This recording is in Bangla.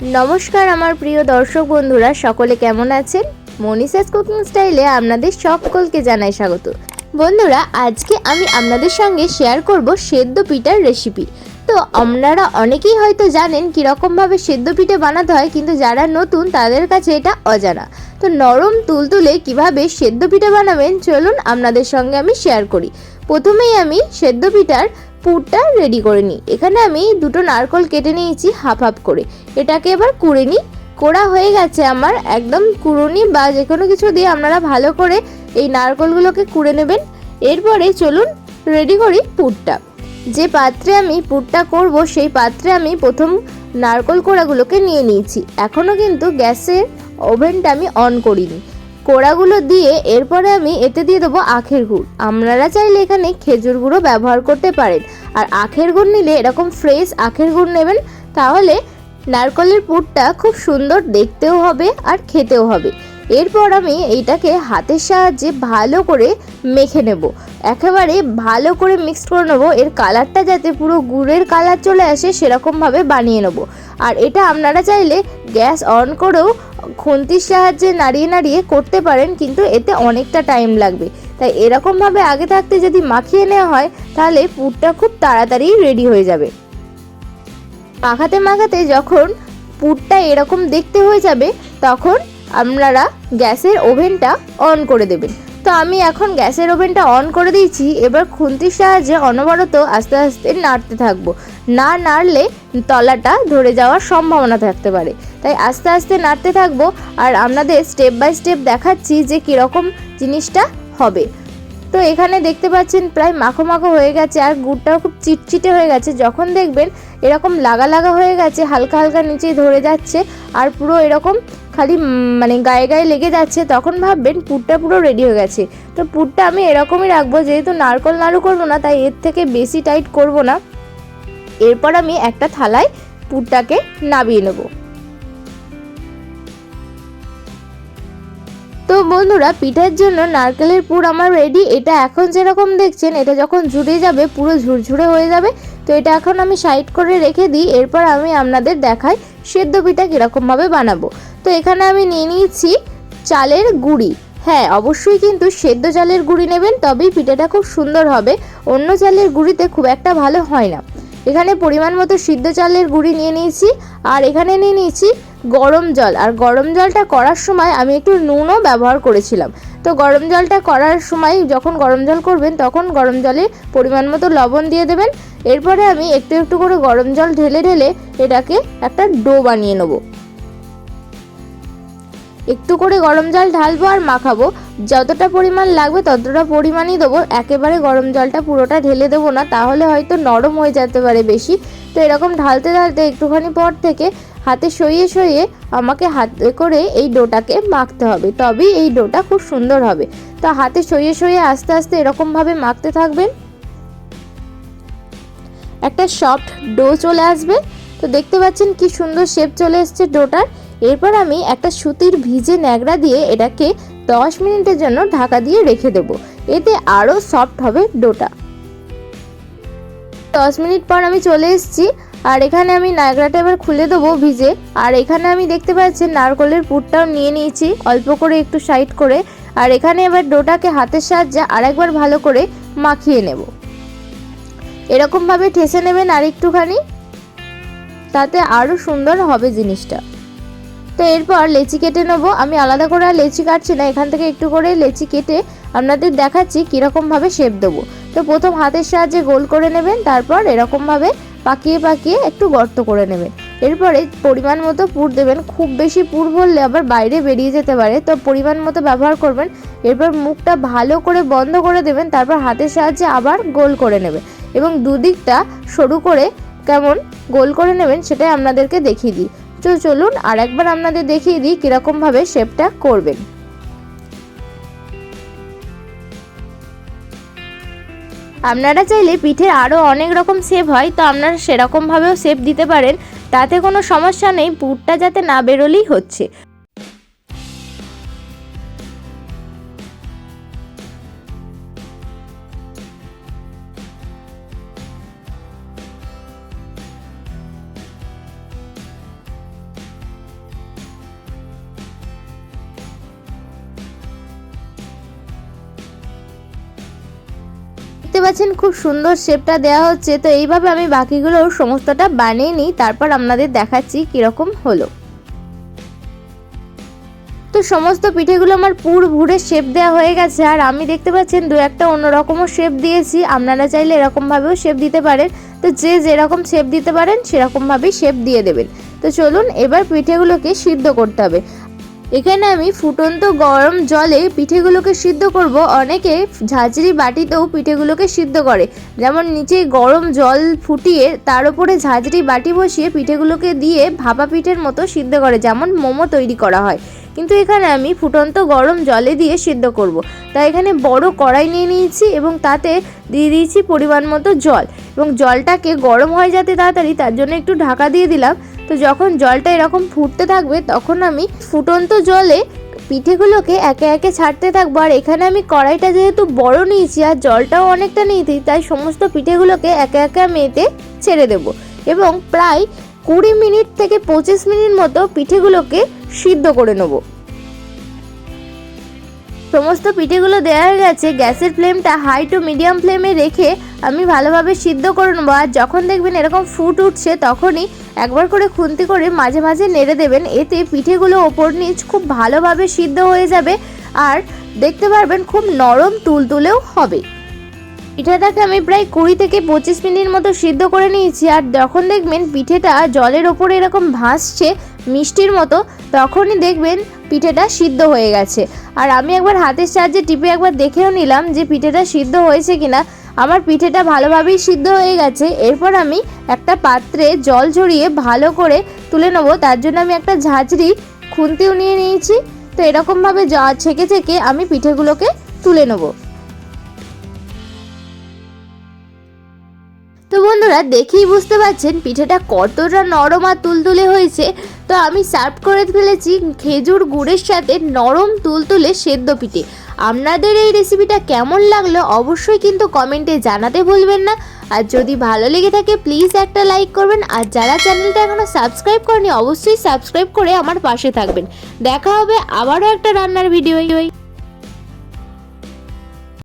নমস্কার আমার প্রিয় দর্শক বন্ধুরা, সকলে কেমন আছেন? মনিসাস কুকিং স্টাইলে আপনাদের সকলকে জানাই স্বাগত। বন্ধুরা, আজকে আমি আপনাদের সঙ্গে শেয়ার করব সেদ্ধ পিঠার রেসিপি তো আপনারা অনেকেই হয়তো জানেন কীরকমভাবে সেদ্ধ পিঠে বানাতে হয়, কিন্তু যারা নতুন, তাদের কাছে এটা অজানা। তো নরম তুলতুলে কীভাবে সেদ্ধ পিঠে বানাবেন, চলুন আপনাদের সঙ্গে আমি শেয়ার করি। প্রথমেই আমি সেদ্ধ পিঠার পুরটা রেডি করে নিই। এখানে আমি দুটো নারকল কেটে নিয়েছি হাফ হাফ করে। এটাকে এবার কুড়ে নিই। কোড়া হয়ে গেছে আমার একদম কুড়ুনি বা যে কোনো কিছু দিয়ে আপনারা ভালো করে এই নারকলগুলোকে কুড়ে নেবেন। এরপরে চলুন রেডি করি পুরটা। যে পাত্রে আমি পুরটা করব, সেই পাত্রে আমি প্রথম নারকল কোড়াগুলোকে নিয়ে নিয়েছি। এখনও কিন্তু গ্যাসের ওভেনটা আমি অন করিনি। কোড়াগুলো দিয়ে এরপরে আমি এতে দিয়ে দেবো আখের গুড়। আপনারা চাইলে এখানে খেজুর গুঁড়ো ব্যবহার করতে পারেন। আর আখের গুড় নিলে এরকম ফ্রেশ আখের গুড় নেবেন, তাহলে নারকলের পুরটা খুব সুন্দর দেখতেও হবে আর খেতেও হবে। এরপর আমি এইটাকে হাতের সাহায্যে ভালো করে মেখে নেব। একেবারে ভালো করে মিক্স করে নেব। এর কালারটা যাতে পুরো গুড়ের কালার চলে আসে, সেরকমভাবে বানিয়ে নেব। আর এটা আপনারা চাইলে গ্যাস অন করেও খুন্তির সাহায্যে নাড়িয়ে নাড়িয়ে করতে পারেন, কিন্তু এতে অনেকটা টাইম লাগবে। তাই এরকমভাবে আগে থাকতে যদি মাখিয়ে নেওয়া হয়, তাহলে পুরটা খুব তাড়াতাড়ি রেডি হয়ে যাবে। মাখাতে মাখাতে যখন পুরটা এরকম দেখতে হয়ে যাবে, তখন আপনারা গ্যাসের ওভেনটা অন করে দেবেন। তো আমি এখন গ্যাসের ওভেনটা অন করে দিয়েছি, এবার খুন্তির সাহায্যে অনবরত আস্তে আস্তে নাড়তে থাকব। না নাড়লে তলাটা ধরে যাওয়ার সম্ভাবনা থাকতে পারে। তাই আস্তে আস্তে নাড়তে থাকব আর আপনাদের স্টেপ বাই স্টেপ দেখাচ্ছি যে কীরকম জিনিসটা হবে। তো এখানে দেখতে পাচ্ছেন প্রায় মাখো মাখো হয়ে গেছে আর গুড়টাও খুব চিটচিটে হয়ে গেছে। যখন দেখবেন এরকম লাগা লাগা হয়ে গেছে, হালকা হালকা নিচে ধরে যাচ্ছে আর পুরো এরকম খালি মানে গায়ে গায়ে লেগে যাচ্ছে, তখন ভাববেন পুরটা পুরো রেডি হয়ে গেছে। তো পুরটা আমি এরকমই রাখব, যেহেতু নারকল নাড়ু করব না, তাই এর থেকে বেশি টাইট করব না। এরপর আমি একটা থালায় পুরটাকে নাবিয়ে নেব। তো বন্ধুরা, পিঠার জন্য নারকেলের পুর আমার রেডি এটা এখন যেরকম দেখছেন, এটা যখন ঝুড়ে যাবে, পুরো ঝুরঝুরে হয়ে যাবে। তো এটা এখন আমি সাইড করে রেখে দিই, এরপর আমি আপনাদের দেখাই সেদ্ধ পিঠা কীরকমভাবে বানাবো। তো এখানে আমি নিয়ে নিয়েছি চালের গুঁড়ি। হ্যাঁ অবশ্যই কিন্তু সেদ্ধ চালের গুঁড়ি নেবেন, তবেই পিঠাটা খুব সুন্দর হবে। অন্য চালের গুঁড়িতে খুব একটা ভালো হয় না। এখানে পরিমাণ মতো সিদ্ধ চালের গুঁড়ি নিয়ে নিয়েছি, আর এখানে নিয়ে নিয়েছি গরম জল। আর গরম জলটা করার সময় আমি একটু নুনও ব্যবহার করেছিলাম। তো গরম জলটা করার সময় যখন গরম জল করবেন, তখন গরম জলে পরিমাণ মতো লবণ দিয়ে দেবেন। এরপরে আমি একটু একটু করে গরম জল ঢেলে ঢেলে এটাকে একটা ডো বানিয়ে নেব। একটু করে গরম জল ঢালবো আর মাখাবো। যতটা পরিমাণ লাগবে ততটা পরিমাণই দেবো। একেবারে গরম জলটা পুরোটা ঢেলে দেবো না, তাহলে হয়তো নরম হয়ে যেতে পারে বেশি। তো এরকম ঢালতে ঢালতে একটুখানি পর থেকে হাতে সইয়ে সইয়ে আমাকে হাতে করে এই ডোটাকে মাখতে হবে। তবেই এই ডোটা খুব সুন্দর হবে। তো হাতে সইয়ে সইয়ে আস্তে আস্তে এরকমভাবে মাখতে থাকবেন। একটা সফট ডো চলে আসবে। তো দেখতে পাচ্ছেন কি সুন্দর শেপ চলে এসছে ডোটার। এরপর আমি একটা সুতির ভিজে ন্যাকড়া দিয়ে এটাকে দশ মিনিটের জন্য ঢাকা দিয়ে রেখে দেবো। এতে আরও সফট হবে ডোটা। দশ মিনিট পর আমি চলে এসেছি। আর এখানে আমি ন্যাকড়াটা এবার খুলে দেবো ভিজে। আর এখানে আমি দেখতে পাচ্ছি নারকলের পুরটাও নিয়ে নিয়েছি, অল্প করে একটু সাইড করে। আর এখানে এবার ডোটাকে হাতের সাহায্যে আরেকবার ভালো করে মাখিয়ে নেব। এরকমভাবে ঠেসে নেবেন আর একটুখানি, তাতে আরও সুন্দর হবে জিনিসটা। তো এরপর লেচি কেটে নেব। আমি আলাদা করে আর লেচি কাটছি না, এখান থেকে একটু করে লেচি কেটে আপনাদের দেখাচ্ছি কীরকমভাবে শেপ দেবো। তো প্রথম হাতের সাহায্যে গোল করে নেবেন, তারপর এরকমভাবে পাকিয়ে পাকিয়ে একটু গর্ত করে নেবেন এরপরে পরিমাণ মতো পুর দেবেন। খুব বেশি পুর ভরলে আবার বাইরে বেরিয়ে যেতে পারে। তো পরিমাণ মতো ব্যবহার করবেন। এরপর মুখটা ভালো করে বন্ধ করে দেবেন। তারপর হাতের সাহায্যে আবার গোল করে নেবেন এবং দুদিকটা সরু করে কেমন গোল করে নেবেন সেটাই আপনাদেরকে দেখিয়ে দিই। তো চলুন আর একবার আপনাদের দেখিয়ে দিই কীরকমভাবে শেপটা করবেন। আপনারা চাইলে পিঠের আরও অনেক রকম শেপ হয়, তো আপনারা সেরকমভাবেও শেপ দিতে পারেন। তাতে কোনো সমস্যা নেই, পুরটা যাতে না বেরোলেই হচ্ছে। দেখতে পাচ্ছেন খুব সুন্দর শেপটা দেওয়া হচ্ছে। তো এইভাবে আমি বাকিগুলো সমস্তটা বানিয়ে নিই, তারপর আপনাদের দেখাচ্ছি কীরকম হলো। তো সমস্ত পিঠেগুলো আমার পুর ভুরে শেপ দেওয়া হয়ে গেছে। আর আমি দেখতে পাচ্ছেন দু একটা অন্যরকমও শেপ দিয়েছি। আপনারা চাইলে এরকমভাবেও শেপ দিতে পারেন। তো যে যেরকম শেপ দিতে পারেন, সেরকমভাবেই শেপ দিয়ে দেবেন। তো চলুন এবার পিঠেগুলোকে সিদ্ধ করতে হবে। এখানে আমি ফুটন্ত গরম জলে পিঠেগুলোকে সিদ্ধ করব। অনেকে ঝাঁঝরি বাটিতেও পিঠেগুলোকে সিদ্ধ করে। যেমন নিচে গরম জল ফুটিয়ে তার উপরে ঝাঁঝরি বাটি বসিয়ে পিঠেগুলোকে দিয়ে ভাপা পিঠের মতো সিদ্ধ করে, যেমন মোমো তৈরি করা হয়। কিন্তু এখানে আমি ফুটন্ত গরম জলে দিয়ে সিদ্ধ করব। তাই এখানে বড় কড়াই নিয়ে নিয়েছি এবং তাতে দিয়ে দিয়েছি পরিমাণ মতো জল। এবং জলটাকে গরম হয় যাতে তাড়াতাড়ি, তার জন্য একটু ঢাকা দিয়ে দিলাম। তো যখন জলটা এরকম ফুটতে থাকবে, তখন আমি ফুটন্ত জলে পিঠেগুলোকে একে একে ছাড়তে থাকব। আর এখানে আমি কড়াইটা যেহেতু বড় নিয়েছি, আর জলটাও অনেকটা নিয়েছি, তাই সমস্ত পিঠেগুলোকে একে একে আমি এতে ছেড়ে দেবো। এবং প্রায় কুড়ি মিনিট থেকে পঁচিশ মিনিট মতো পিঠেগুলোকে সিদ্ধ করে নেব। সমস্ত পিঠেগুলো দেওয়া হয়ে গেছে। গ্যাসের ফ্লেমটা হাই টু মিডিয়াম ফ্লেমে রেখে আমি ভালোভাবে সিদ্ধ করে নেব। আর যখন দেখবেন এরকম ফুট উঠছে, তখনই একবার করে খুন্তি করে মাঝে মাঝে নেড়ে দেবেন। এতে পিঠেগুলো ওপর নিচ খুব ভালোভাবে সিদ্ধ হয়ে যাবে আর দেখতে পারবেন খুব নরম তুলতুলেও হবে। পিঠেটাকে আমি প্রায় কুড়ি থেকে পঁচিশ মিনিট মতো সিদ্ধ করে নিয়েছি। আর যখন দেখবেন পিঠেটা জলের ওপরে এরকম ভাসছে মিষ্টির মতো, তখনই দেখবেন পিঠেটা সিদ্ধ হয়ে গেছে। আর আমি একবার হাতের সাহায্যে টিপে একবার দেখেও নিলাম যে পিঠেটা সিদ্ধ হয়েছে কিনা। আমার পিঠেটা ভালোভাবেই সিদ্ধ হয়ে গেছে। এরপর আমি একটা পাত্রে জল ঝরিয়ে ভালো করে তুলে নেব। তার জন্য আমি একটা ঝাঁঝরি খুন্তিও নিয়ে নিয়েছি। তো এরকমভাবে ছেঁকে ছেঁকে আমি পিঠেগুলোকে তুলে নেব। বন্ধুরা দেখেই বুঝতে পারছেন পিঠেটা কতটা নরম আর তুলতুলে হয়েছে। তো আমি সার্ভ করে ফেলেছি খেজুর গুড়ের সাথে নরম তুলতুলে সেদ্ধ পিঠে। আপনাদের এই রেসিপিটা কেমন লাগল অবশ্যই কিন্তু কমেন্টে জানাতে ভুলবেন না। আর যদি ভালো লেগে থাকে প্লিজ একটা লাইক করবেন। আর যারা চ্যানেলটা এখনও সাবস্ক্রাইব করেনি অবশ্যই সাবস্ক্রাইব করে আমার পাশে থাকবেন। দেখা হবে আবারও একটা রান্নার ভিডিও